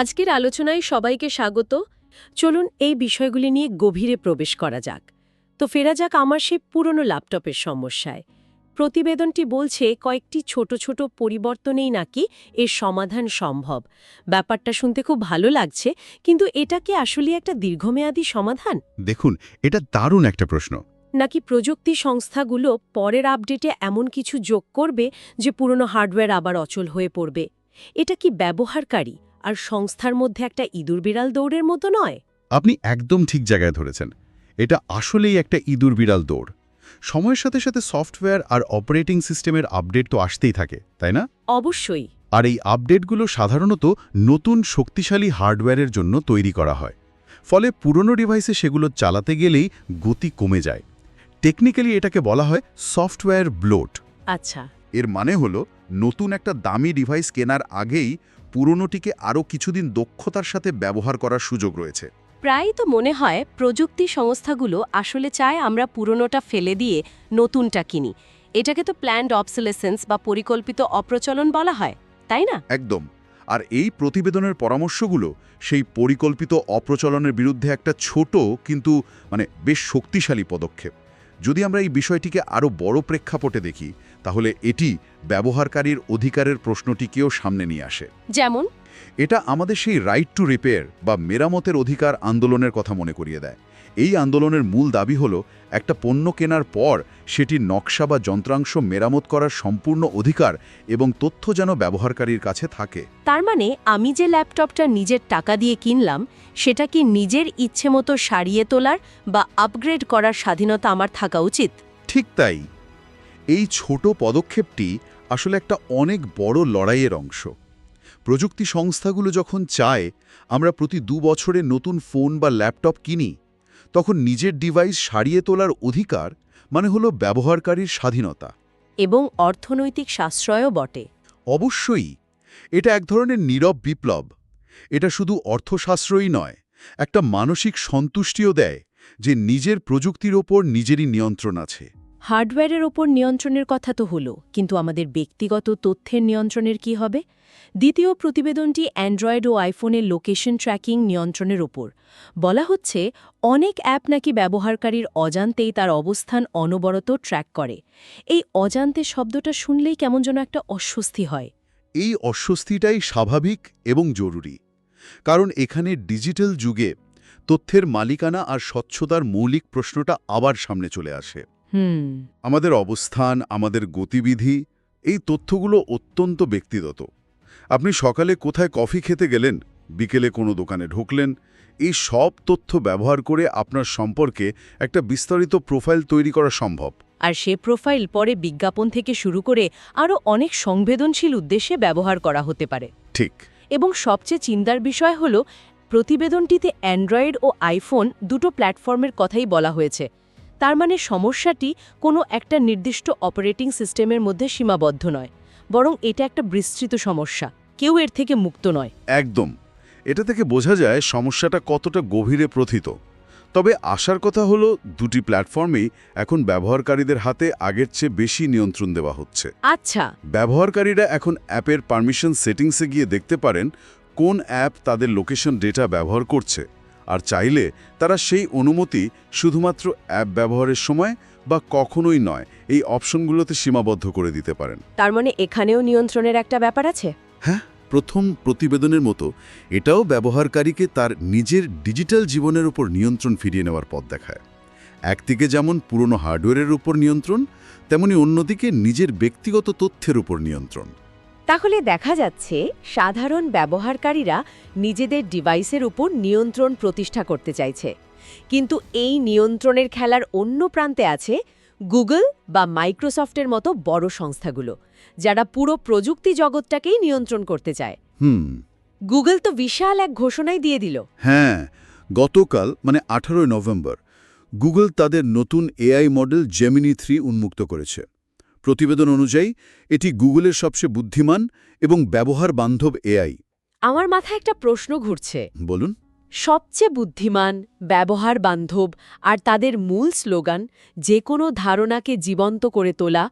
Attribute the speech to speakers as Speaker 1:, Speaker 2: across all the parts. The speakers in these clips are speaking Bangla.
Speaker 1: আজকের আলোচনায় সবাইকে স্বাগত। চলুন এই বিষয়গুলি নিয়ে গভীরে প্রবেশ করা যাক। তো ফেরা যাক আমার সেই পুরনো ল্যাপটপের সমস্যায়। প্রতিবেদনটি বলছে কয়েকটি ছোট ছোট পরিবর্তনেই নাকি এর সমাধান সম্ভব। ব্যাপারটা শুনতে খুব ভালো লাগছে কিন্তু এটা কি আসলে একটা দীর্ঘমেয়াদী সমাধান?
Speaker 2: দেখুন এটা দারুণ একটা প্রশ্ন।
Speaker 1: নাকি প্রযুক্তি সংস্থাগুলো পরের আপডেটে এমন কিছু যোগ করবে যে পুরনো হার্ডওয়্যার আবার অচল হয়ে পড়বে? এটা কি ব্যবহারকারী? আর সংস্থার মধ্যে একটা ইঁদুর বিড়াল দৌড়ের মতো নয়।
Speaker 2: আপনি একদম ঠিক জায়গায় ধরেছেন। এটা আসলেই একটা ইঁদুর বিড়াল দৌড়। সময়ের সাথে সাথে সফটওয়্যার আর অপারেটিং সিস্টেমের আপডেট তো আসতেই থাকে তাই না?
Speaker 1: অবশ্যই।
Speaker 2: আর এই আপডেটগুলো সাধারণত নতুন শক্তিশালী হার্ডওয়্যারের জন্য তৈরি করা হয়। ফলে পুরনো ডিভাইসে সেগুলো চালাতে গেলেই গতি কমে যায়। টেকনিক্যালি এটাকে বলা হয় সফটওয়্যার ব্লোট।
Speaker 1: আচ্ছা।
Speaker 2: এর মানে হলো নতুন একটা দামি ডিভাইস কেনার আগেই পুরনোটিকে আরও কিছুদিন দক্ষতার সাথে ব্যবহার করার সুযোগ রয়েছে।
Speaker 1: প্রায়ই তো মনে হয় প্রযুক্তি সংস্থাগুলো আসলে চায় আমরা পুরনোটা ফেলে দিয়ে নতুনটা কিনি। এটাকে তো প্ল্যান্ড অবসোলেসেন্স বা পরিকল্পিত অপ্রচলন বলা হয় তাই না?
Speaker 2: একদম। আর এই প্রতিবেদনের পরামর্শগুলো সেই পরিকল্পিত অপ্রচলনের বিরুদ্ধে একটা ছোট কিন্তু মানে বেশ শক্তিশালী পদক্ষেপ। যদি আমরা এই বিষয়টিকে আরও বড় প্রেক্ষাপটে দেখি, তাহলে এটি ব্যবহারকারীর অধিকারের প্রশ্নটিকেও সামনে নিয়ে আসে।
Speaker 1: যেমন
Speaker 2: এটা আমাদের সেই রাইট টু রিপেয়ার বা মেরামতের অধিকার আন্দোলনের কথা মনে করিয়ে দেয়। এই আন্দোলনের মূল দাবি হল একটা পণ্য কেনার পর সেটির নকশা বা যন্ত্রাংশ মেরামত করার সম্পূর্ণ অধিকার এবং তথ্য যেন ব্যবহারকারীর কাছে থাকে।
Speaker 1: তার মানে আমি যে ল্যাপটপটা নিজের টাকা দিয়ে কিনলাম সেটা কি নিজের ইচ্ছে মতো সারিয়ে তোলার বা আপগ্রেড করার স্বাধীনতা আমার থাকা উচিত?
Speaker 2: ঠিক তাই। এই ছোট পদক্ষেপটি আসলে একটা অনেক বড় লড়াইয়ের অংশ। প্রযুক্তি সংস্থাগুলো যখন চায় আমরা প্রতি দু বছরে নতুন ফোন বা ল্যাপটপ কিনি তখন নিজের ডিভাইস সারিয়ে তোলার অধিকার মানে হলো ব্যবহারকারীর স্বাধীনতা।
Speaker 1: এবং অর্থনৈতিক সাশ্রয়ও বটে।
Speaker 2: অবশ্যই এটা এক ধরনের নীরব বিপ্লব। এটা শুধু অর্থশাস্ত্রই নয় একটা মানসিক সন্তুষ্টিও দেয় যে নিজের প্রযুক্তির ওপর নিজেরই নিয়ন্ত্রণ আছে।
Speaker 1: হার্ডওয়্যারের ওপর নিয়ন্ত্রণের কথা তো হলো, কিন্তু আমাদের ব্যক্তিগত তথ্যের নিয়ন্ত্রণের কি হবে? দ্বিতীয় প্রতিবেদনটি অ্যান্ড্রয়েড ও আইফোনের লোকেশন ট্র্যাকিং নিয়ন্ত্রণের ওপর। বলা হচ্ছে, অনেক অ্যাপ নাকি ব্যবহারকারীর অজান্তেই তার অবস্থান অনবরত ট্র্যাক করে। এই অজান্তে শব্দটা শুনলেই কেমন যেন একটা অস্বস্তি হয়।
Speaker 2: এই অস্বস্তিটাই স্বাভাবিক এবং জরুরি, কারণ এখানে ডিজিটাল যুগে তথ্যের মালিকানা আর স্বচ্ছতার মৌলিক প্রশ্নটা আবার সামনে চলে আসে।
Speaker 1: হুম।
Speaker 2: আমাদের অবস্থান আমাদের গতিবিধি এই তথ্যগুলো অত্যন্ত ব্যক্তিগত। আপনি সকালে কোথায় কফি খেতে গেলেন বিকেলে কোনো দোকানে ঢুকলেন এই সব তথ্য ব্যবহার করে আপনার সম্পর্কে একটা বিস্তারিত প্রোফাইল তৈরি করা সম্ভব।
Speaker 1: আর সে প্রোফাইল পরে বিজ্ঞাপন থেকে শুরু করে আরও অনেক সংবেদনশীল উদ্দেশ্যে ব্যবহার করা হতে পারে।
Speaker 2: ঠিক।
Speaker 1: এবং সবচেয়ে চিন্তার বিষয় হল প্রতিবেদনটিতে অ্যান্ড্রয়েড ও আইফোন দুটো প্ল্যাটফর্মের কথাই বলা হয়েছে। তার মানে সমস্যাটি কোনো একটা নির্দিষ্ট অপারেটিং সিস্টেমের মধ্যে সীমাবদ্ধ নয় বরং এটা একটা বিস্তৃত সমস্যা কেউ এর থেকে মুক্ত নয়।
Speaker 2: একদম। এটা থেকে বোঝা যায় সমস্যাটা কতটা গভীরে প্রথিত। তবে আসার কথা হলো দুটি প্ল্যাটফর্মেই এখন ব্যবহারকারীদের হাতে আগের চেয়ে বেশি নিয়ন্ত্রণ দেওয়া হচ্ছে।
Speaker 1: আচ্ছা।
Speaker 2: ব্যবহারকারীরা এখন অ্যাপের পারমিশন সেটিংসে গিয়ে দেখতে পারেন কোন অ্যাপ তাদের লোকেশন ডেটা ব্যবহার করছে। আর চাইলে তারা সেই অনুমতি শুধুমাত্র অ্যাপ ব্যবহারের সময় বা কখনোই নয় এই অপশনগুলোতে সীমাবদ্ধ করে দিতে পারেন।
Speaker 1: তার মানে এখানেও নিয়ন্ত্রণের একটা ব্যাপার আছে?
Speaker 2: হ্যাঁ প্রথম প্রতিবেদনের মতো। এটাও ব্যবহারকারীকে তার নিজের ডিজিটাল জীবনের উপর নিয়ন্ত্রণ ফিরিয়ে নেওয়ার পথ দেখায়। একদিকে যেমন পুরনো হার্ডওয়্যারের উপর নিয়ন্ত্রণ তেমনি অন্যদিকে নিজের ব্যক্তিগত তথ্যের উপর নিয়ন্ত্রণ।
Speaker 1: তাহলে দেখা যাচ্ছে সাধারণ ব্যবহারকারীরা নিজেদের ডিভাইসের উপর নিয়ন্ত্রণ প্রতিষ্ঠা করতে চাইছে। কিন্তু এই নিয়ন্ত্রণের খেলার অন্য প্রান্তে আছে গুগল বা মাইক্রোসফটের মতো বড় সংস্থাগুলো যারা পুরো প্রযুক্তি জগৎটাকেই নিয়ন্ত্রণ করতে চায়।
Speaker 2: হুম।
Speaker 1: গুগল তো বিশাল এক ঘোষণাই দিয়ে দিল।
Speaker 2: হ্যাঁ গতকাল মানে আঠারোই নভেম্বর গুগল তাদের নতুন এআই মডেল জেমিনি থ্রি উন্মুক্ত করেছে। প্রতিবেদন অনুযায়ী এটি গুগলের সবচেয়ে বুদ্ধিমান এবং ব্যবহার বান্ধব এআই।
Speaker 1: আমার মাথায় একটা প্রশ্ন ঘুরছে।
Speaker 2: বলুন।
Speaker 1: সবচেয়ে বুদ্ধিমান ব্যবহার বান্ধব আর তাদের মূল স্লোগান যে কোনো ধারণাকে জীবন্ত করে তোলা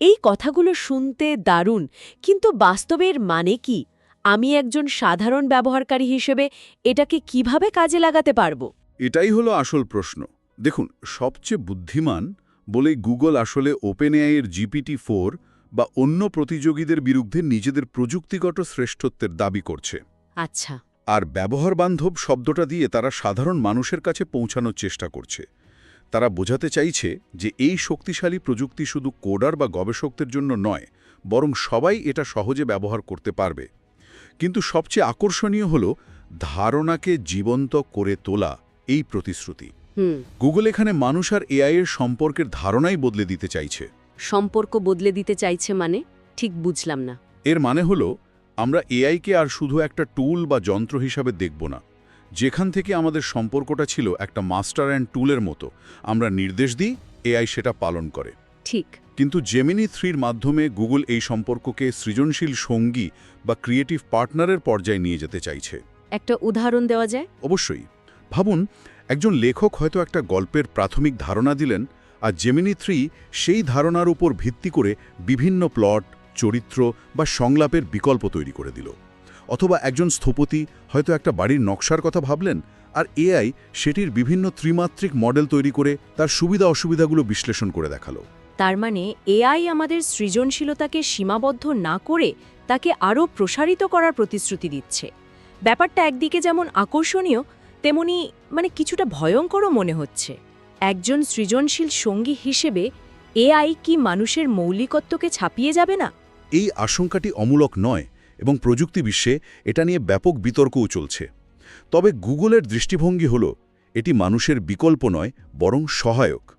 Speaker 1: এই কথাগুলো শুনতে দারুণ কিন্তু বাস্তবের মানে কি? আমি একজন সাধারণ ব্যবহারকারী হিসেবে এটাকে কীভাবে কাজে লাগাতে পারব?
Speaker 2: এটাই হলো আসল প্রশ্ন। দেখুন সবচেয়ে বুদ্ধিমান বলেই গুগল আসলে ওপেন এআইয়ের জিপিটি ফোর বা অন্য প্রতিযোগীদের বিরুদ্ধে নিজেদের প্রযুক্তিগত শ্রেষ্ঠত্বের দাবি করছে।
Speaker 1: আচ্ছা।
Speaker 2: আর ব্যবহারবান্ধব শব্দটা দিয়ে তারা সাধারণ মানুষের কাছে পৌঁছানোর চেষ্টা করছে। তারা বোঝাতে চাইছে যে এই শক্তিশালী প্রযুক্তি শুধু কোডার বা গবেষকদের জন্য নয় বরং সবাই এটা সহজে ব্যবহার করতে পারবে। কিন্তু সবচেয়ে আকর্ষণীয় হল ধারণাকে জীবন্ত করে তোলা এই প্রতিশ্রুতি। গুগল এখানে মানুষ আর এআই এর সম্পর্কের ধারণাই বদলে দিতে চাইছে।
Speaker 1: সম্পর্ক বদলে দিতে চাইছে মানে? ঠিক বুঝলাম না।
Speaker 2: এর মানে হল আমরা এআইকে আর শুধু একটা টুল বা যন্ত্র হিসাবে দেখব না। যেখান থেকে আমাদের সম্পর্কটা ছিল একটা মাস্টার অ্যান্ড টুলের মতো। আমরা নির্দেশ দিই এআই সেটা পালন করে।
Speaker 1: ঠিক।
Speaker 2: কিন্তু জেমিনি থ্রির মাধ্যমে গুগল এই সম্পর্ককে সৃজনশীল সঙ্গী বা ক্রিয়েটিভ পার্টনারের পর্যায়ে নিয়ে যেতে চাইছে।
Speaker 1: একটা উদাহরণ দেওয়া যায়?
Speaker 2: অবশ্যই। ভাবুন একজন লেখক হয়তো একটা গল্পের প্রাথমিক ধারণা দিলেন, আর জেমিনি থ্রি সেই ধারণার উপর ভিত্তি করে বিভিন্ন প্লট চরিত্র বা সংলাপের বিকল্প তৈরি করে দিল। অথবা একজন স্থপতি হয়তো একটা বাড়ির নকশার কথা ভাবলেন, আর এআই সেটির বিভিন্ন ত্রিমাত্রিক মডেল তৈরি করে তার সুবিধা অসুবিধাগুলো বিশ্লেষণ করে দেখাল।
Speaker 1: তার মানে এআই আমাদের সৃজনশীলতাকে সীমাবদ্ধ না করে তাকে আরও প্রসারিত করার প্রতিশ্রুতি দিচ্ছে। ব্যাপারটা একদিকে যেমন আকর্ষণীয় তেমনি মানে কিছুটা ভয়ঙ্করও মনে হচ্ছে। একজন সৃজনশীল সঙ্গী হিসেবে এআই কি মানুষের মৌলিকত্বকে ছাপিয়ে যাবে না?
Speaker 2: এই আশঙ্কাটি অমূলক নয় এবং প্রযুক্তি বিশ্বে এটা নিয়ে ব্যাপক বিতর্কও চলছে। তবে গুগলের দৃষ্টিভঙ্গি হল এটি মানুষের বিকল্প নয় বরং সহায়ক।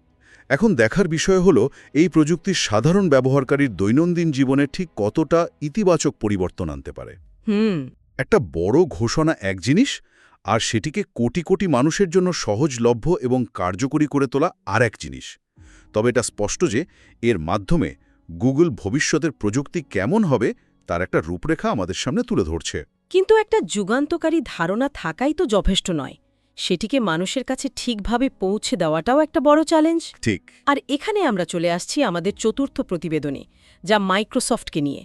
Speaker 2: এখন দেখার বিষয় হল এই প্রযুক্তির সাধারণ ব্যবহারকারীর দৈনন্দিন জীবনে ঠিক কতটা ইতিবাচক পরিবর্তন আনতে পারে।
Speaker 1: হুম।
Speaker 2: একটা বড় ঘোষণা এক জিনিস আর সেটিকে কোটি কোটি মানুষের জন্য সহজলভ্য এবং কার্যকরী করে তোলা আর এক জিনিস। তবে এটা স্পষ্ট যে এর মাধ্যমে গুগল ভবিষ্যতের প্রযুক্তি কেমন হবে তার একটা রূপরেখা আমাদের সামনে তুলে ধরছে।
Speaker 1: কিন্তু একটা যুগান্তকারী ধারণা থাকাই তো যথেষ্ট নয়। সেটিকে মানুষের কাছে ঠিকভাবে পৌঁছে দেওয়াটাও একটা বড় চ্যালেঞ্জ
Speaker 2: ঠিক।
Speaker 1: আর এখানে আমরা চলে আসছি আমাদের চতুর্থ প্রতিবেদনে যা মাইক্রোসফটকে নিয়ে।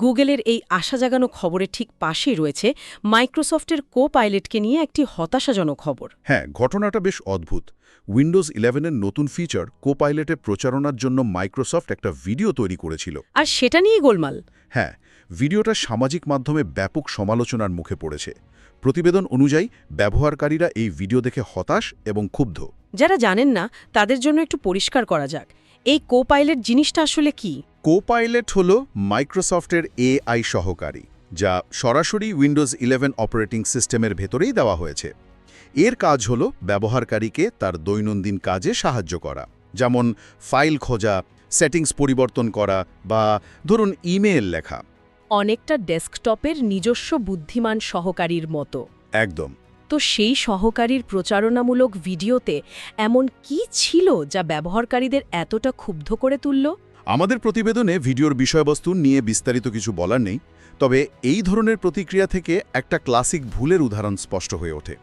Speaker 1: গুগলের এই আশা জাগানো খবরের ঠিক পাশেই রয়েছে মাইক্রোসফটের কো পাইলটকে নিয়ে একটি হতাশাজনক খবর।
Speaker 2: হ্যাঁ ঘটনাটা বেশ অদ্ভুত। উইন্ডোজ ইলেভেনের নতুন ফিচার কোপাইলটের প্রচারণার জন্য মাইক্রোসফট একটা ভিডিও তৈরি করেছিল।
Speaker 1: আর সেটা নিয়ে গোলমাল।
Speaker 2: হ্যাঁ ভিডিওটা সামাজিক মাধ্যমে ব্যাপক সমালোচনার মুখে পড়েছে। প্রতিবেদন অনুযায়ী ব্যবহারকারীরা এই ভিডিও দেখে হতাশ এবং ক্ষুব্ধ।
Speaker 1: যারা জানেন না তাদের জন্য একটু পরিষ্কার করা যাক। এই কো পাইলট জিনিসটা আসলে কি?
Speaker 2: কোপাইলট হল মাইক্রোসফটের এআই সহকারী যা সরাসরি উইন্ডোজ ইলেভেন অপারেটিং সিস্টেমের ভেতরেই দেওয়া হয়েছে। এর কাজ হল ব্যবহারকারীকে তার দৈনন্দিন কাজে সাহায্য করা যেমন ফাইল খোঁজা সেটিংস পরিবর্তন করা বা ধরুন ইমেল লেখা।
Speaker 1: অনেকটা ডেস্কটপের নিজস্ব বুদ্ধিমান সহকারীর মতো।
Speaker 2: একদম।
Speaker 1: তো সেই সহকারীর প্রচারণামূলক ভিডিওতে এমন কি ছিল যা ব্যবহারকারীদের এতটা ক্ষুব্ধ করে তুলল?
Speaker 2: আমাদের প্রতিবেদনে ভিডিওর বিষয়বস্তু নিয়ে বিস্তারিত কিছু বলার নেই তবে এই ধরনের প্রতিক্রিয়া থেকে একটা ক্লাসিক ভুলের উদাহরণ স্পষ্ট হয়ে ওঠে।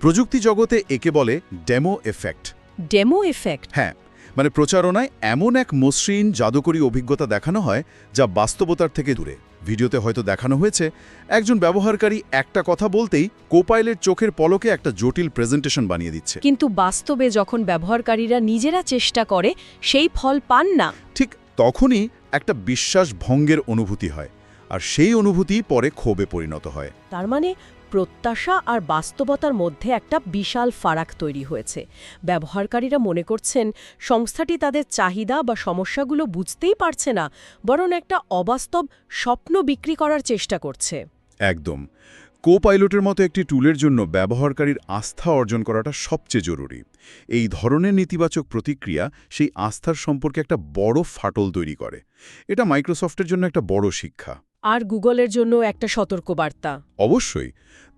Speaker 2: প্রযুক্তি জগতে একে বলে ডেমো এফেক্ট।
Speaker 1: Demo effect?
Speaker 2: হ্যাঁ মানে প্রচারণায় এমন এক মসৃণ জাদুকরী অভিজ্ঞতা দেখানো হয় যা বাস্তবতার থেকে দূরে। ভিডিওতে হয়তো দেখানো হয়েছে একজন ব্যবহারকারী একটা কথা বলতেই কোপাইলের চোখের পলকে একটা জটিল প্রেজেন্টেশন বানিয়ে দিচ্ছে।
Speaker 1: কিন্তু বাস্তবে যখন ব্যবহারকারীরা নিজেরা চেষ্টা করে সেই ফল পান না।
Speaker 2: ঠিক তখনই একটা বিশ্বাস ভঙ্গের অনুভূতি হয়। আর সেই অনুভূতি পরে ক্ষোভে পরিণত হয়।
Speaker 1: তার মানে প্রত্যাশা আর বাস্তবতার মধ্যে একটা বিশাল ফারাক তৈরি হয়েছে। ব্যবহারকারীরা মনে করছেন সংস্থাটি তাদের চাহিদা বা সমস্যাগুলো বুঝতেই পারছে না বরং একটা অবাস্তব স্বপ্ন বিক্রি করার চেষ্টা করছে।
Speaker 2: একদম। কো পাইলটের মতো একটি টুলের জন্য ব্যবহারকারীর আস্থা অর্জন করাটা সবচেয়ে জরুরি। এই ধরনের নেতিবাচক প্রতিক্রিয়া সেই আস্থার সম্পর্কে একটা বড় ফাটল তৈরি করে। এটা মাইক্রোসফটের জন্য একটা বড় শিক্ষা।
Speaker 1: আর গুগলের জন্য একটা সতর্কবার্তা।
Speaker 2: অবশ্যই।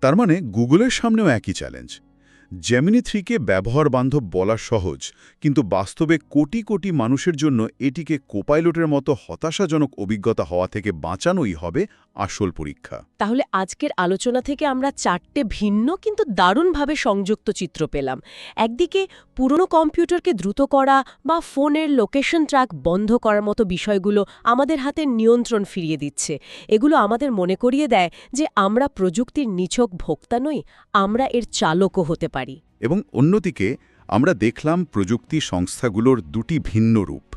Speaker 2: তার মানে গুগলের সামনেও একই চ্যালেঞ্জ জেমিনি থ্রিকে ব্যবহার বান্ধব বলা সহজ, কিন্তু বাস্তবে কোটি কোটি মানুষের জন্য এটিকে কোপাইলটের মতো হতাশাজনক অভিজ্ঞতা হওয়া থেকে বাঁচানোই হবে আসল পরীক্ষা।
Speaker 1: তাহলে আজকের আলোচনা থেকে আমরা চারটে ভিন্ন কিন্তু দারুণভাবে সংযুক্ত চিত্র পেলাম। একদিকে পুরনো কম্পিউটারকে দ্রুত করা বা ফোনের লোকেশন ট্র্যাক বন্ধ করার মতো বিষয়গুলো আমাদের হাতে নিয়ন্ত্রণ ফিরিয়ে দিচ্ছে। এগুলো আমাদের মনে করিয়ে দেয় যে আমরা প্রযুক্তির নিছক ভোক্তা নই, আমরা এর চালকও হতে পারি।
Speaker 2: এবং অন্যদিকে আমরা দেখলাম প্রযুক্তি সংস্থাগুলোর দুটি ভিন্ন রূপ।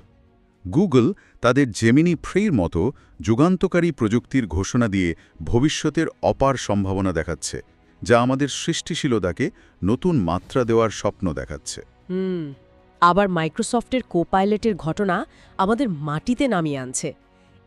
Speaker 2: গুগল তাদের জেমিনি ফ্রির মতো যুগান্তকারী প্রযুক্তির ঘোষণা দিয়ে ভবিষ্যতের অপার সম্ভাবনা দেখাচ্ছে যা আমাদের সৃষ্টিশীলতাকে নতুন মাত্রা দেওয়ার স্বপ্ন দেখাচ্ছে।
Speaker 1: হুম আবার মাইক্রোসফটের কোপাইলটের ঘটনা আমাদের মাটিতে নামিয়ে আনছে।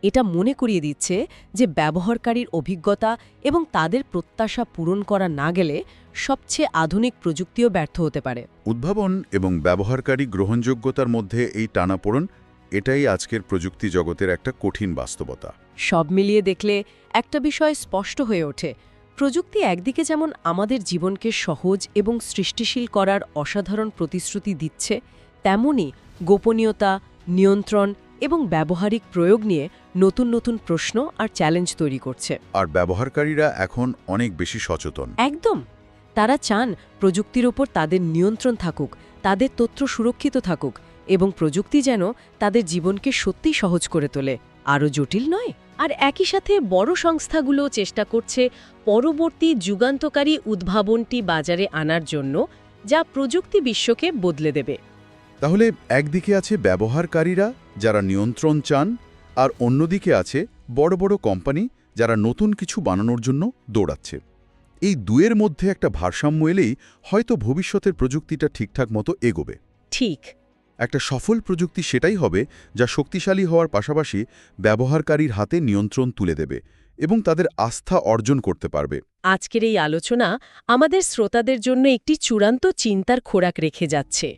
Speaker 1: এটা মনে করিয়ে দিচ্ছে যে ব্যবহারকারীর অভিজ্ঞতা এবং তাদের প্রত্যাশা পূরণ করা না গেলে সবচেয়ে আধুনিক প্রযুক্তিও ব্যর্থ হতে পারে।
Speaker 2: উদ্ভাবন এবং ব্যবহারকারী গ্রহণযোগ্যতার মধ্যে এই টানাপোড়ন এটাই আজকের প্রযুক্তি জগতের একটা কঠিন বাস্তবতা।
Speaker 1: সব মিলিয়ে দেখলে একটা বিষয় স্পষ্ট হয়ে ওঠে। প্রযুক্তি একদিকে যেমন আমাদের জীবনকে সহজ এবং সৃষ্টিশীল করার অসাধারণ প্রতিশ্রুতি দিচ্ছে তেমনি গোপনীয়তা নিয়ন্ত্রণ এবং ব্যবহারিক প্রয়োগ নিয়ে নতুন নতুন প্রশ্ন আর চ্যালেঞ্জ তৈরি করছে।
Speaker 2: আর ব্যবহারকারীরা এখন অনেক বেশি সচেতন।
Speaker 1: একদম! তারা চান প্রযুক্তির ওপর তাদের নিয়ন্ত্রণ থাকুক, তাদের তথ্য সুরক্ষিত থাকুক এবং প্রযুক্তি যেন তাদের জীবনকে সত্যি সহজ করে তোলে। আরও জটিল নয়? আর একই সাথে বড় সংস্থাগুলো চেষ্টা করছে পরবর্তী যুগান্তকারী উদ্ভাবনটি বাজারে আনার জন্য, যা প্রযুক্তি বিশ্বকে বদলে দেবে।
Speaker 2: তাহলে একদিকে আছে ব্যবহারকারীরা যারা নিয়ন্ত্রণ চান, আর অন্যদিকে আছে বড় বড় কোম্পানি যারা নতুন কিছু বানানোর জন্য দৌড়াচ্ছে। এই দুয়ের মধ্যে একটা ভারসাম্য এলেই হয়তো ভবিষ্যতের প্রযুক্তিটা ঠিকঠাক মতো এগোবে।
Speaker 1: ঠিক।
Speaker 2: একটা সফল প্রযুক্তি সেটাই হবে যা শক্তিশালী হওয়ার পাশাপাশি ব্যবহারকারীর হাতে নিয়ন্ত্রণ তুলে দেবে এবং তাদের আস্থা অর্জন করতে পারবে।
Speaker 1: আজকের এই আলোচনা আমাদের শ্রোতাদের জন্য একটি চূড়ান্ত চিন্তার খোরাক রেখে যাচ্ছে।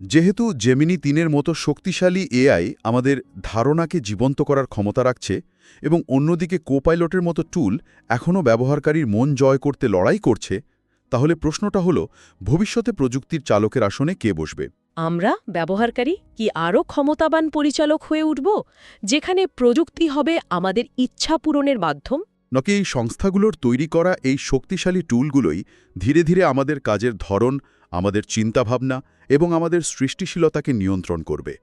Speaker 2: যেহেতু জেমিনি তিনের মতো শক্তিশালী এআই আমাদের ধারণাকে জীবন্ত করার ক্ষমতা রাখছে এবং অন্যদিকে কোপাইলটের মতো টুল এখনও ব্যবহারকারীর মন জয় করতে লড়াই করছে তাহলে প্রশ্নটা হলো ভবিষ্যতে প্রযুক্তির চালকের আসনে কে বসবে?
Speaker 1: আমরা ব্যবহারকারী কি আরও ক্ষমতাবান পরিচালক হয়ে উঠব যেখানে প্রযুক্তি হবে আমাদের ইচ্ছা পূরণের মাধ্যম?
Speaker 2: নকি এই সংস্থাগুলোর তৈরি করা এই শক্তিশালী টুলগুলোই ধীরে ধীরে আমাদের কাজের ধরন আমাদের চিন্তাভাবনা এবং আমাদের সৃষ্টিশীলতাকে নিয়ন্ত্রণ করবে?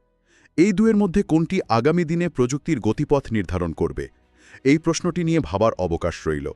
Speaker 2: এই দুয়ের মধ্যে কোনটি আগামী দিনে প্রযুক্তির গতিপথ নির্ধারণ করবে? এই প্রশ্নটি নিয়ে ভাবার অবকাশ রইল।